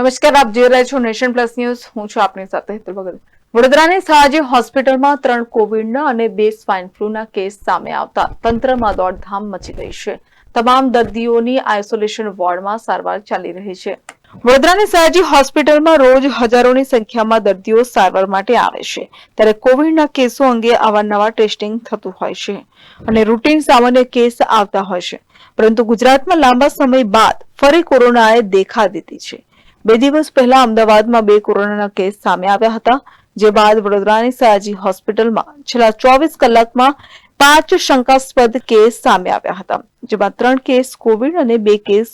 નમસ્કાર, આપ જોઈ રહ્યા છો નેશન પ્લસ ન્યૂઝ. હું છું આપની સાથે હેતલ ભગત. વડોદરાની સયાજી હોસ્પિટલમાં ત્રણ કોવિડના અને બે સ્વાઇન ફ્લૂના કેસ સામે આવતા તંત્રમાં દોડધામ મચી ગઈ છે. તમામ દર્દીઓની આઇસોલેશન વોર્ડમાં સારવાર ચાલી રહી છે. વડોદરાની સયાજી હોસ્પિટલમાં રોજ હજારોની સંખ્યામાં દર્દીઓ સારવાર માટે આવે છે. ત્યારે કોવિડના કેસો અંગે અવારનવાર ટેસ્ટિંગ થતું હોય છે અને રૂટીન સામાન્ય કેસ આવતા હોય છે. પરંતુ ગુજરાતમાં લાંબા સમય બાદ ફરી કોરોનાએ દેખા દીધી છે. બે દિવસ પહેલા અમદાવાદમાં બે કોરોનાના કેસ સામે આવ્યા હતા, જે બાદ વડોદરાની સયાજી હોસ્પિટલમાં છેલ્લા ચોવીસ કલાકમાં પાંચ શંકાસ્પદ કેસ સામે આવ્યા હતા, જેમાં ત્રણ કેસ કોવિડ અને બે કેસ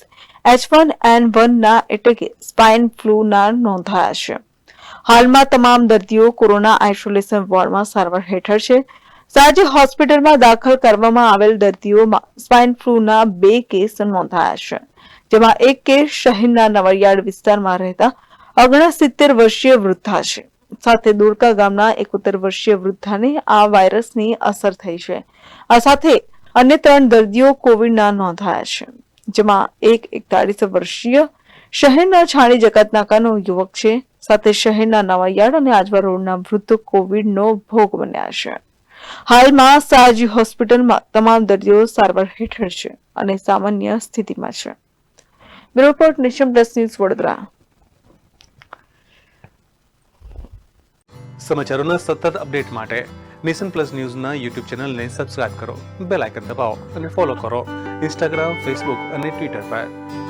એચ વન એન વનના એટલે કે સ્પાઇન ફ્લૂના નોંધાયા છે. હાલમાં તમામ દર્દીઓ કોરોના આઇસોલેશન વોર્ડમાં સારવાર હેઠળ છે. સાજી હોસ્પિટલમાં દાખલ કરવામાં આવેલ દર્દીઓમાં સ્વાઇન ફ્લૂના બે કેસ નોંધાયા છે, જેમાં એક કેસ શહેરના નવાયાર્ડ વિસ્તારમાં રહેતા ઓગણસિત્તેર વર્ષીય વૃદ્ધા છે. સાથે દોડકા ગામના એકોતેર વર્ષીય વૃદ્ધાને આ વાયરસની અસર થઈ છે. આ સાથે અન્ય ત્રણ દર્દીઓ કોવિડના નોંધાયા છે, જેમાં એક એકતાળીસ વર્ષીય શહેરના છાણી જકાતનાકાનો યુવક છે. સાથે શહેરના નવાયાર્ડ અને આજવા રોડના વૃદ્ધ કોવિડનો ભોગ બન્યા છે. હાલમાં સાજી હોસ્પિટલમાં તમામ દર્દીઓ સારવાર હેઠળ છે અને સામાન્ય સ્થિતિમાં છે. Bureau report Nation plus news Vadodara. સમાચારોના સતત અપડેટ માટે નેશન પ્લસ ન્યૂઝના યુટ્યુબ ચેનલને સબસ્ક્રાઇબ કરો, બેલ આઇકન દબાવો અને ફોલો કરો ઇન્સ્ટાગ્રામ, ફેસબુક અને ટ્વિટર પર.